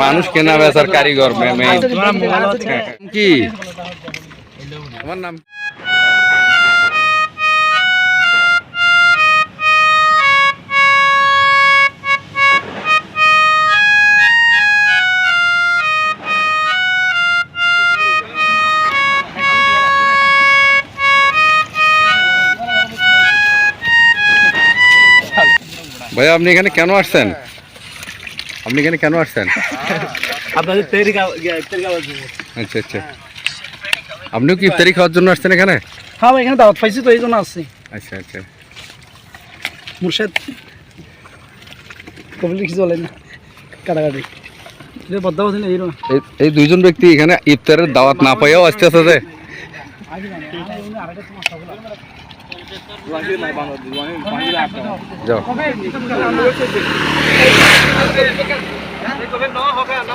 মানুষ কেনা বেচার কারিগর মে- হ্যাঁ। কি আমার নাম ভাইয়া আপনি এখানে কেন আসছেন আপনি এখানে কেন আসছেন? আপনাদের তৈরি তৈরি আচ্ছা আচ্ছা। আপনিও কি ইফতারি খাওয়ার জন্য আসছেন এখানে? হ্যাঁ এখানে দাওয়াত পাইছি তো এই জন্য আসছি। আচ্ছা আচ্ছা। মুর্শেদ কবিলি কিছু বলেন না। কাটাকাটি। এই দুইজন ব্যক্তি এখানে ইফতারের দাওয়াত না পাইয়াও আসতে আসতে যাও।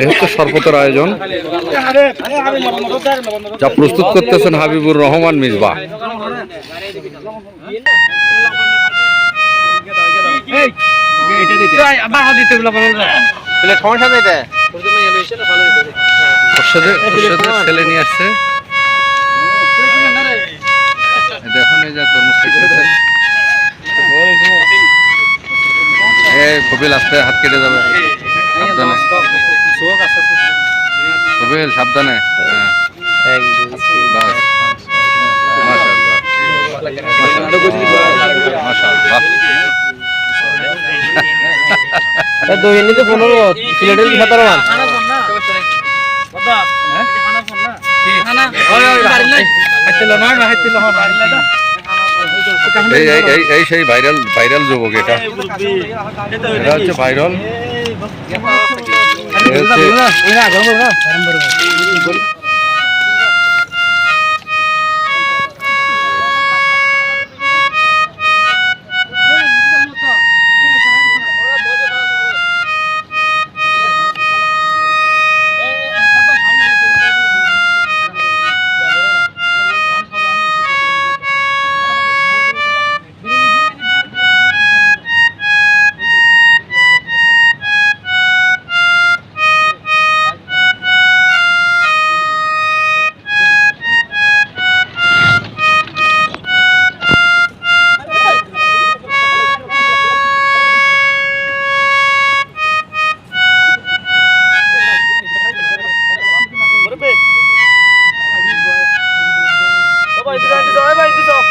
এই হচ্ছে শরবতের আয়োজন। যা প্রস্তুত করতেছেন হাবিবুর রহমান মিসবা ছেলে নিয়ে আসছে। দেখুন কপিল আসতে হাত কেটে যাবে। সাবধানে সাবধানে হ্যাঁ পনেরো সিলেটের সতেরো মান এই সেই ভাইরাল ভাইরাল যুবক এটা এটা হচ্ছে ভাইরাল வரும்போது বাইন্দি যাও বাইন্দি যাও।